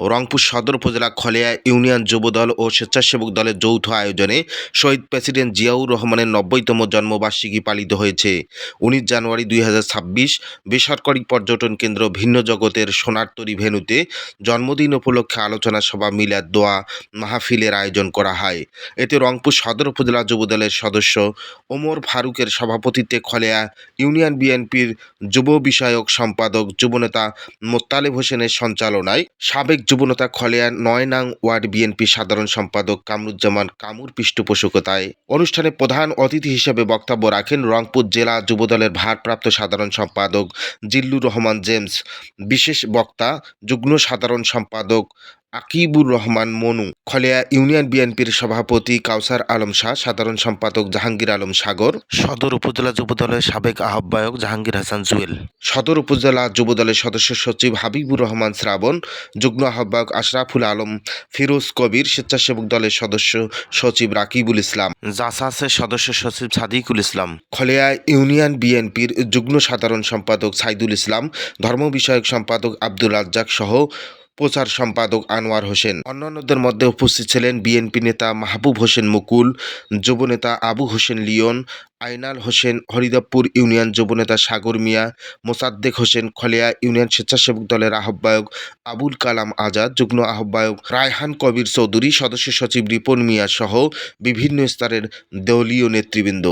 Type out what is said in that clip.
রংপুর সদর উপজেলা খলিয়া ইউনিয়ন যুবদল ও স্বেচ্ছাসেবক দলের যৌথ আয়োজনে শহীদ প্রেসিডেন্ট জিয়াউর রহমানের নব্বইতম জন্মবার্ষিকী পালিত হয়েছে। উনিশ জানুয়ারি দুই হাজার ছাব্বিশ বেসরকারি পর্যটন কেন্দ্র ভিন্ন জগতের সোনারতরী ভেন্যুতে জন্মদিন উপলক্ষে আলোচনা সভা মিলাদ দোয়া মাহফিলের আয়োজন করা হয়। এতে রংপুর সদর উপজেলা যুবদলের সদস্য ওমর ফারুকের সভাপতিত্বে খলেয়া ইউনিয়ন বিএনপির যুব বিষয়ক সম্পাদক যুবনেতা মোত্তালেব হোসেনের সঞ্চালনায় সাবেক যুবনেতা খলেয়া নয় নং ওয়ার্ড বিএনপি সাধারণ সম্পাদক কামরুজ্জামান কামুর পৃষ্ঠপোষকতায় অনুষ্ঠানে প্রধান অতিথি হিসেবে বক্তব্য রাখেন রংপুর জেলা যুবদলের ভারপ্রাপ্ত সাধারণ সম্পাদক জিল্লুর রহমান জেমস। বিশেষ বক্তা যুগ্ম সাধারণ সম্পাদক আকিবুর রহমান মনু খলেয়া ইউনিয়ন বিএনপির সভাপতি কাউসার আলম শাহ সাধারণ সম্পাদক জাহাঙ্গীর আলম সাগর। সদর উপজেলা যুবদলের সাবেক আহ্বায়ক জাহাঙ্গীর হাসান জুয়েল। সদর উপজেলা যুবদলের সদস্য সচিব হাবিবুর রহমান শ্রাবণ যুগ্ম আহ্বায়ক আশরাফুল আলম ফিরোজ কবির স্বেচ্ছাসেবক দলের সদস্য সচিব রাকিবুল ইসলাম। জাসাসের সদস্য সচিব সাদিকুল ইসলাম। খলেয়া ইউনিয়ন বিএনপির যুগ্ম সাধারণ সম্পাদক সাইদুল ইসলাম ধর্ম বিষয়ক সম্পাদক আব্দুল রাজ্জাক সহ প্রচার সম্পাদক আনোয়ার হোসেন। অন্যান্যদের মধ্যে উপস্থিত ছিলেন বিএনপি নেতা মাহবুব হোসেন মুকুল যুবনেতা আবু হোসেন লিয়ন আইনাল হোসেন হরিদাবপুর ইউনিয়ন যুবনেতা সাগর মিয়া, মোসাদ্দেক হোসেন খলিয়া ইউনিয়ন স্বেচ্ছাসেবক দলের আহ্বায়ক আবুল কালাম আজাদ, যুগ্ম আহ্বায়ক রায়হান কবির চৌধুরী, সদস্য সচিব রিপন মিয়া সহ বিভিন্ন স্তরের দলীয় নেতৃবৃন্দ।